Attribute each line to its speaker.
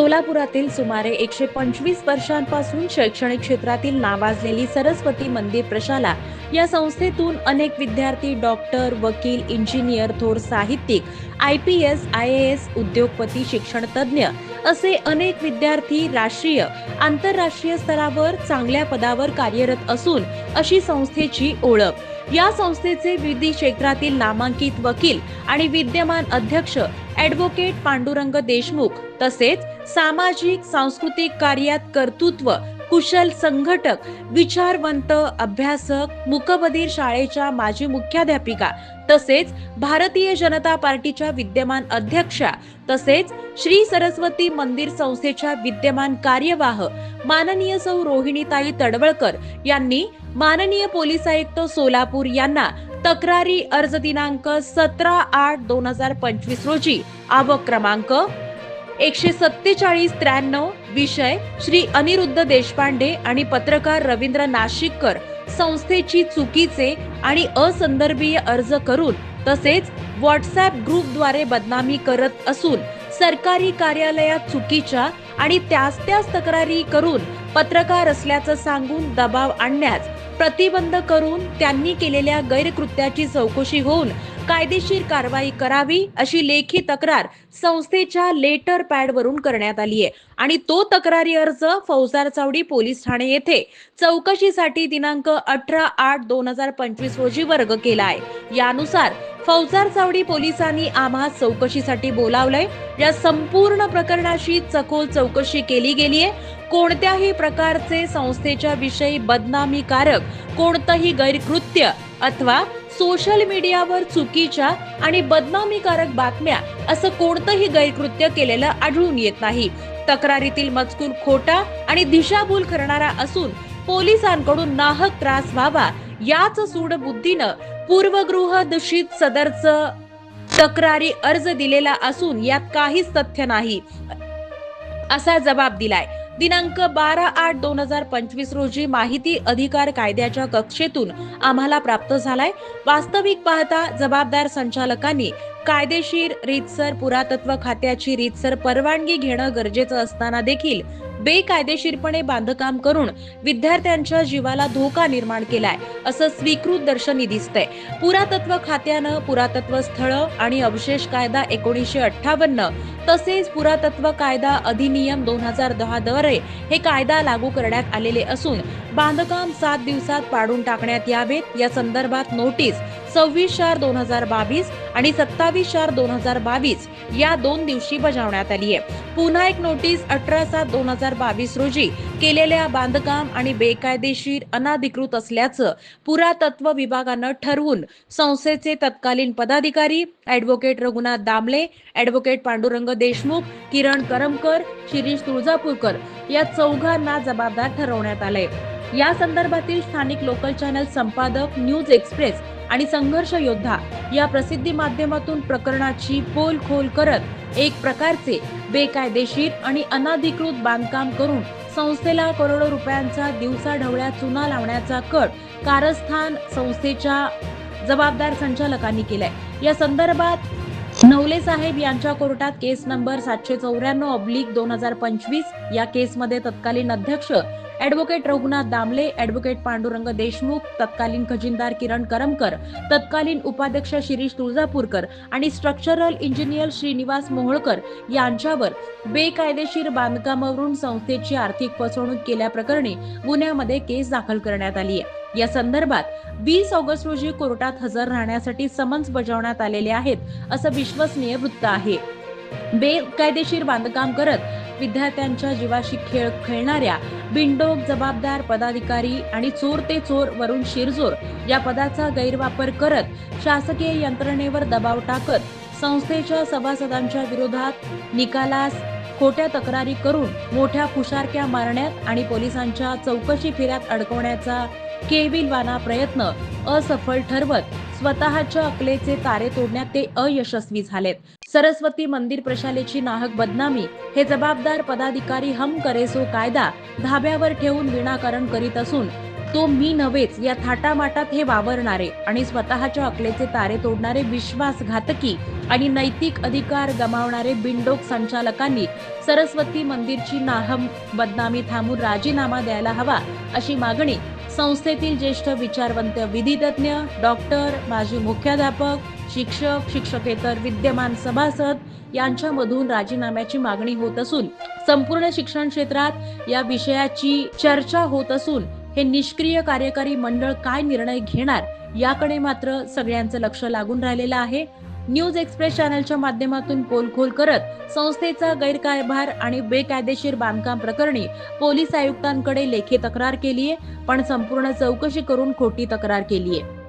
Speaker 1: सोलापुरातील सुमारे एकशे पंचवीस वर्षांपासून शैक्षणिक क्षेत्रातील नावाजलेली सरस्वती मंदिर प्रशाला या संस्थेतून अनेक विद्यार्थी डॉक्टर वकील इंजिनियर थोर साहित्यिक I P S I A S उद्योगपती शिक्षण तज्ज्ञ असे अनेक विद्यार्थी राष्ट्रीय आंतरराष्ट्रीय स्तरावर चांगल्या पदावर कार्यरत असून अशी संस्थेची ओळख. या संस्थेचे विधी क्षेत्रातील नामांकित वकील आणि विद्यमान अध्यक्ष ॲडव्होकेट पांडुरंग देशमुख तसेच सामाजिक सांस्कृतिक कार्यात कर्तृत्व कुशल संघटक विचारवंत अभ्यासक मुकबधीर शाळेच्या माजी मुख्याध्यापिका तसेच भारतीय जनता पार्टीच्या विद्यमान अध्यक्षा तसेच श्री सरस्वती मंदिर संस्थेच्या विद्यमान कार्यवाह माननीय सौ रोहिणीताई तडवळकर यांनी माननीय पोलीस आयुक्त सोलापूर यांना तक्रारी अर्ज दिनांक सतरा आठ दोन हजार पंचवीस रोजी आवक क्रमांक एकशे सत्तेचाळीस त्र्याण्णव विषय श्री अनिरुद्ध देशपांडे आणि पत्रकार रवींद्र नाशिककर संस्थेची चुकीचे आणि असंदर्भीय अर्ज करून तसेच व्हॉट्सअप ग्रुपद्वारे बदनामी करत असून सरकारी कार्यालयात चुकीच्या आणि त्याच त्याच तक्रारी करून पत्रकार असल्याचं सांगून दबाव आणण्यास प्रतिबंध करून त्यांनी केलेल्या गैरकृत्याची चौकशी होऊन कायदेशीर कारवाई करावी अशी लेखी तक्रार संस्थेच्या लेटर पॅड वरून करण्यात आली आहे. आणि तो तक्रारी अर्ज फौजदार चावडी पोलीस ठाणे येथे चौकशीसाठी दिनांक अठरा आठ दोन हजार पंचवीस रोजी वर्ग केला आहे. यानुसार फौजदार चावडी पोलिसांनी आम्हा चौकशीसाठी बोलावलंय. या संपूर्ण प्रकरणाची चकोल चौकशी केली गेली आहे. कोणत्याही प्रकारचे संस्थेच्या विषयी बदनामीकारक कोणतंही गैरकृत्य अथवा सोशल मीडियावर चुकीच्या आणि बदनामीकारक बातम्या असं कोणतंही गैरकृत्य केलेलं आढळून येत नाही. तक्रारीतील मजकूर खोटा आणि दिशाभूल करणारा असून पोलिसांकडून नाहक त्रास व्हावा याच सूडबुद्धीनं पूर्वगृह दूषित सदरचं तक्रारी अर्ज दिलेला असून यात काहीच तथ्य नाही. असा जबाब दिलाय. दिनांक बारा आठ दोन हजार पंचवीस रोजी माहिती अधिकार कायद्याच्या कक्षेतून आम्हाला प्राप्त झालाय. वास्तविक पाहता जबाबदार संचालकांनी कायदेशीर रीतसर पुरातत्व खात्याची रीतसर परवानगी घेणं गरजेचं असताना देखील बेकायदेशीरपणे बांधकाम करून विद्यार्थ्यांच्या जीवाला धोका निर्माण केलाय असं स्वीकृत दर्शनी दिसतंय. पुरातत्व खात्यानं पुरातत्व स्थळं आणि अवशेष कायदा एकोणीसशे अठ्ठावन्न तसेच पुरातत्व कायदा अधिनियम दोन हजार दहा द्वारे हे कायदा लागू करण्यात आलेले असून बांधकाम सात दिवसात पाडून टाकण्यात यावेत. या संदर्भात नोटीस सव्वीस चार दोन हजार बावीस आणि सत्तावीस चार दोन हजार बावीस या दोन दिवशी बजावण्यात आली आहे. पुन्हा एक नोटीस अठरा सात दोन हजार बावीस रोजी केलेल्या बांधकाम आणि बेकायदेशीर अनाधिकृत असल्याचं पुरातत्व विभागानं ठरवून संस्थेचे तत्कालीन पदाधिकारी ॲडव्होकेट रघुनाथ दामले ॲडव्होकेट पांडुरंग देशमुख किरण करमकर शिरीष तुळजापूरकर या चौघांना जबाबदार ठरवण्यात आलंय. या संदर्भातील स्थानिक लोकल चॅनल संपादक न्यूज एक्सप्रेस आणि संघर्ष योद्धा या प्रसिद्धी माध्यमातून प्रकरणाची पोल खोल करत एक प्रकारचे बेकायदेशीर आणि अनाधिकृत बांधकाम करून संस्थेला करोडो रुपयांचा दिवसा ढवळ्या चुना लावण्याचा कट कारस्थान संस्थेच्या जबाबदार संचालकांनी केलाय. या संदर्भात नवले साहेब यांच्या कोर्टात केस नंबर सातशे चौऱ्याण्णव ऑब्लिक दोन हजार पंचवीस या केसमध्ये तत्कालीन अध्यक्ष ॲडव्होकेट रघुनाथ दामले ॲडव्होकेट पांडुरंग देशमुख तत्कालीन खजिनदार किरण करमकर तत्कालीन उपाध्यक्ष शिरीष तुळजापूरकर आणि स्ट्रक्चरल इंजिनियर श्रीनिवास मोहोळकर यांच्यावर बेकायदेशीर बांधकामावरून संस्थेची आर्थिक फसवणूक केल्याप्रकरणी गुन्ह्यामध्ये केस दाखल करण्यात आली आहे. या संदर्भात वीस ऑगस्ट रोजी कोर्टात हजर राहण्यासाठी समन्स बजावण्यात आलेले आहेत असं विश्वसनीय वृत्त आहे. बेकायदेशीर बांधकाम करत विद्यार्थ्यांच्या जीवाशी खेळ खेळणाऱ्या बिंडोक जबाबदार पदाधिकारी आणि चोर ते चोर वरून शिरजोर या पदाचा गैरवापर करत शासकीय यंत्रणेवर दबाव टाकत संस्थेच्या सभासदांच्या विरोधात निकालास खोट्या तक्रारी करून मोठ्या फुशारक्या मारण्यात आणि पोलिसांच्या चौकशी फिऱ्यात अडकवण्याचा केविलवाना प्रयत्न असफल ठरवत स्वतःच्या अकलेचे तारे तोडण्यात ते अयशस्वी झालेत. सरस्वती मंदिर प्रशालेची नाहक बदनामी हे जबाबदार पदाधिकारी हम करेसो कायदा धाब्यावर ठेवून विनाकारण करीत असून तो मी नव्हेच या थाटामाटात हे वावरणारे आणि स्वतःच्या अकलेचे तारे तोडणारे विश्वासघातकी आणि नैतिक अधिकार गमावणारे बिंडोक संचालकांनी सरस्वती मंदिरची नाहम बदनामी थांबून राजीनामा द्यायला हवा अशी मागणी संस्थेतील ज्येष्ठ विचारवंत विधितज्ञ डॉक्टर माजी मुख्याध्यापक शिक्षक शिक्षकेतर विद्यमान सभासद यांच्यामधून राजीनाम्याची मागणी होत असून संपूर्ण शिक्षण क्षेत्रात या विषयाची चर्चा होत असून हे निष्क्रिय कार्यकारी मंडळ काय निर्णय घेणार याकडे मात्र सगळ्यांचं लक्ष लागून राहिलेलं आहे. न्यूज एक्सप्रेस चॅनलच्या माध्यमातून पोलखोल करत संस्थेचा गैरकारभार आणि बेकायदेशीर बांधकाम प्रकरणी पोलीस आयुक्तांकडे लेखी तक्रार केली आहे पण संपूर्ण चौकशी करून खोटी तक्रार केली आहे